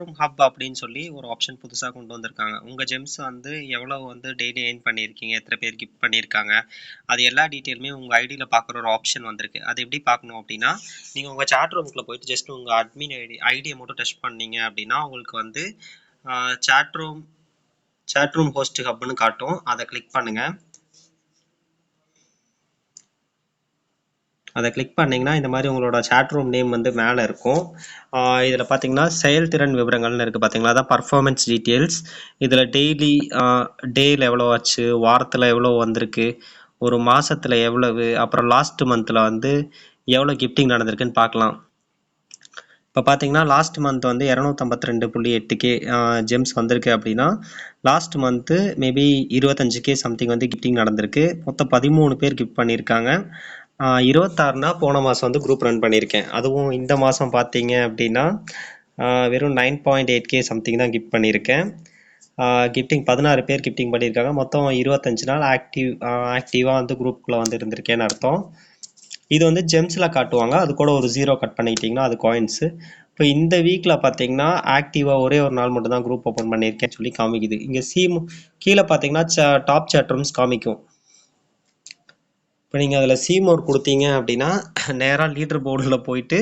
Hub அப்படின்னு சொல்லி ஒரு ஆப்ஷன் புதுசாக கொண்டு வந்திருக்காங்க. உங்கள் ஜெம்ஸ் வந்து எவ்வளோ வந்து டெய்லி எயின் பண்ணியிருக்கீங்க? எத்தனை பேர் கிஃப்ட் பண்ணியிருக்காங்க? அது எல்லா டீட்டெயிலுமே உங்கள் ஐடியில் பார்க்குற ஒரு ஆப்ஷன் வந்திருக்கு. அது எப்படி பார்க்கணும் அப்படின்னா நீங்கள் உங்கள் சாட் ரூமுக்குள்ளே போயிட்டு ஜஸ்ட் உங்கள் அட்மின் ஐடி ஐடியை மட்டும் டச் பண்ணீங்க அப்படின்னா உங்களுக்கு வந்து chat room chat room host ஹப்னு காட்டும். அதை கிளிக் பண்ணுங்கள் அதை கிளிக் பண்ணிங்கன்னா இந்த மாதிரி உங்களோட chat ரூம் நேம் வந்து மேலே இருக்கும். இதில் பார்த்தீங்கன்னா செயல்திறன் விவரங்கள்னு இருக்குது பார்த்தீங்களா அதான் பர்ஃபார்மன்ஸ் டீட்டெயில்ஸ் இதில் டெய்லி டேயில் எவ்வளோ ஆச்சு? வாரத்தில் எவ்வளோ வந்திருக்கு? ஒரு மாதத்தில் எவ்வளவு? அப்புறம் லாஸ்ட் மந்தில் வந்து எவ்வளோ கிஃப்டிங் நடந்திருக்குன்னு பார்க்கலாம். இப்போ பார்த்தீங்கன்னா லாஸ்ட் மந்த் வந்து இரநூத்தம்பத்தி ரெண்டு புள்ளி எட்டு கே ஜெம்ஸ் வந்திருக்கு அப்படின்னா லாஸ்ட் மந்த்து மேபி இருபத்தஞ்சு கே சம்திங் வந்து கிஃப்டிங் நடந்திருக்கு. மொத்தம் பதிமூணு பேர் கிஃப்ட் பண்ணியிருக்காங்க. இருபத்தாறுனா போன மாதம் வந்து குரூப் ரன் பண்ணியிருக்கேன் அதுவும் இந்த மாதம் பார்த்தீங்க அப்படின்னா வெறும் nine point eight K something தான் கிஃப்ட் பண்ணியிருக்கேன் கிஃப்டிங் பதினாறு பேர் கிஃப்டிங் பண்ணியிருக்காங்க மொத்தம் இருபத்தஞ்சு நாள் ஆக்டிவ் ஆக்டிவாக வந்து குரூப்புக்குள்ளே வந்து இருந்திருக்கேன்னு அர்த்தம். இது வந்து ஜெம்ஸில் காட்டுவாங்க. அது கூட ஒரு ஜீரோ கட் பண்ணிக்கிட்டிங்கன்னா அது காயின்ஸு இப்போ இந்த வீக்கில் பார்த்தீங்கன்னா ஆக்டிவாக ஒரே ஒரு நாள் மட்டும் தான் குரூப் ஓப்பன் பண்ணியிருக்கேன்னு சொல்லி காமிக்குது. இங்கே சீம் கீழே பார்த்தீங்கன்னா டாப் சேட் ரூம்ஸ் காமிக்கும். இப்போ நீங்கள் அதில் சீமோர் கொடுத்தீங்க அப்படின்னா நேராக லீடர் போர்டில் போயிட்டு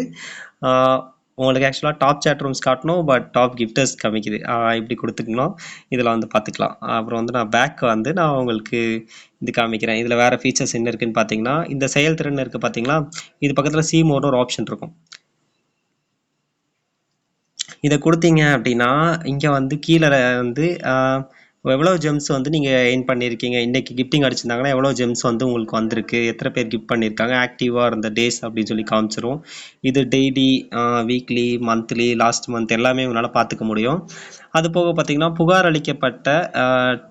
உங்களுக்கு ஆக்சுவலாக டாப் சேட் ரூம்ஸ் காட்டணும் பட் டாப் கிஃப்டர்ஸ் காமிக்குது. இப்படி கொடுத்துக்கணும். இதில் வந்து பார்த்துக்கலாம். அப்புறம் வந்து நான் பேக் வந்து நான் உங்களுக்கு இது காமிக்கிறேன். இதில் வேறு ஃபீச்சர்ஸ் என்ன இருக்குன்னு பார்த்தீங்கன்னா இந்த செயல்திறன் இருக்குது பார்த்தீங்களா இது பக்கத்தில் சி சீமோர்னு ஒரு ஆப்ஷன் இருக்கும். இதை கொடுத்தீங்க அப்படின்னா இங்கே வந்து கீழே வந்து எவ்வளோ ஜெம்ஸ் வந்து நீங்கள் எயின் பண்ணியிருக்கீங்க? இன்றைக்கி கிஃப்டிங் அடிச்சிருந்தாங்கன்னா எவ்வளோ ஜெம்ஸ் வந்து உங்களுக்கு வந்திருக்கு? எத்தனை பேர் கிஃப்ட் பண்ணியிருக்காங்க? ஆக்டிவாக இருந்த டேஸ் அப்படின்னு சொல்லி காமிச்சிரும் இது daily weekly monthly last month எல்லாமே உங்களால் பார்த்துக்க முடியும். அது போக பார்த்தீங்கன்னா புகார் அளிக்கப்பட்ட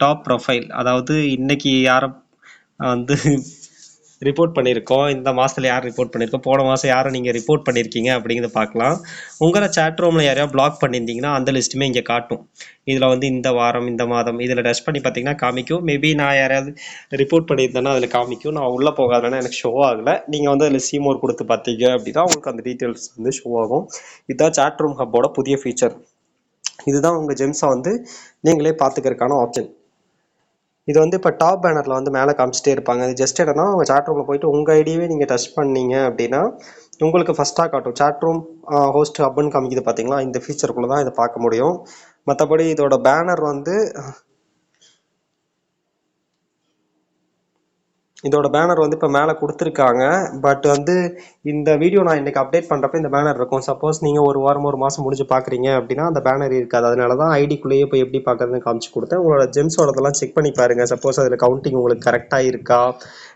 டாப் ப்ரொஃபைல் அதாவது இன்றைக்கி யாரை வந்து ரிப்போர்ட் பண்ணியிருக்கோம் இந்த மாதத்தில் யார் ரிப்போர்ட் பண்ணியிருக்கோம் போன மாதம் யாரை நீங்கள் ரிப்போர்ட் பண்ணியிருக்கீங்க அப்படிங்கிறத பார்க்கலாம். உங்களை சேட் ரூமில் யாரையா பிளாக் பண்ணியிருந்தீங்கன்னா அந்த லிஸ்ட்டுமே இங்கே காட்டும். இதில் வந்து இந்த வாரம் இந்த மாதம் இதில் டச் பண்ணி பார்த்தீங்கன்னா காமிக்கும். மேபி நான் யாரையாவது ரிப்போர்ட் பண்ணியிருந்தேன்னா அதில் காமிக்கும். நான் உள்ளே போகாதனா எனக்கு ஷோ ஆகலை. நீங்கள் வந்து அதில் சீமோர் கொடுத்து பார்த்தீங்க அப்படின்னா உங்களுக்கு அந்த டீட்டெயில்ஸ் வந்து ஷோ ஆகும். இதுதான் சேட் ரூம் ஹப்போட புதிய ஃபீச்சர் இதுதான் உங்கள் ஜெம்ஸை வந்து நீங்களே பார்த்துக்கிறதுக்கான ஆப்ஷன் இது வந்து இப்போ டாப் பேனரில் வந்து மேலே காமிச்சிட்டே இருப்பாங்க. இது ஜஸ்ட் என்னன்னா உங்கள் சாட் ரூமில் போயிட்டு உங்கள் ஐடியவே நீங்கள் டச் பண்ணீங்க அப்படின்னா உங்களுக்கு ஃபஸ்ட்டாக காட்டும். சாட் ரூம் ஹோஸ்ட் ஹப்னு காமிக்குது பார்த்தீங்களா இந்த ஃபீச்சருக்குள்ளே தான் இதை பார்க்க முடியும். மற்றபடி இதோட பேனர் வந்து இதோட பேனர் வந்து இப்போ மேலே கொடுத்துருக்காங்க. பட் வந்து இந்த வீடியோ நான் இன்றைக்கி அப்டேட் பண்ணுறப்ப இந்த பேனர் இருக்கும். சப்போஸ் நீங்கள் ஒரு வாரம் ஒரு மாதம் முடிஞ்சு பார்க்குறீங்க அப்படின்னா அந்த பேனர் இருக்காது. அதனால தான் ஐடிக்குள்ளேயே போய் எப்படி பார்க்குறதுன்னு காமிச்சு கொடுத்தேன். உங்களோட ஜெம்ஸோடதெல்லாம் செக் பண்ணி பாருங்கள் சப்போஸ் அதில் கவுண்டிங் உங்களுக்கு கரெக்டாக இருக்கா?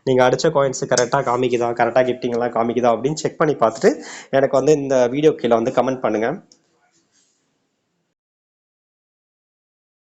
நீங்கள் அடித்த காயின்ஸ் கரெக்டாக காமிக்குதா? கரெக்டாக கிஃப்டிங்லாம் காமிக்குதா? அப்படின்னு செக் பண்ணி பார்த்துட்டு எனக்கு வந்து இந்த வீடியோ கீழே வந்து கமெண்ட் பண்ணுங்கள்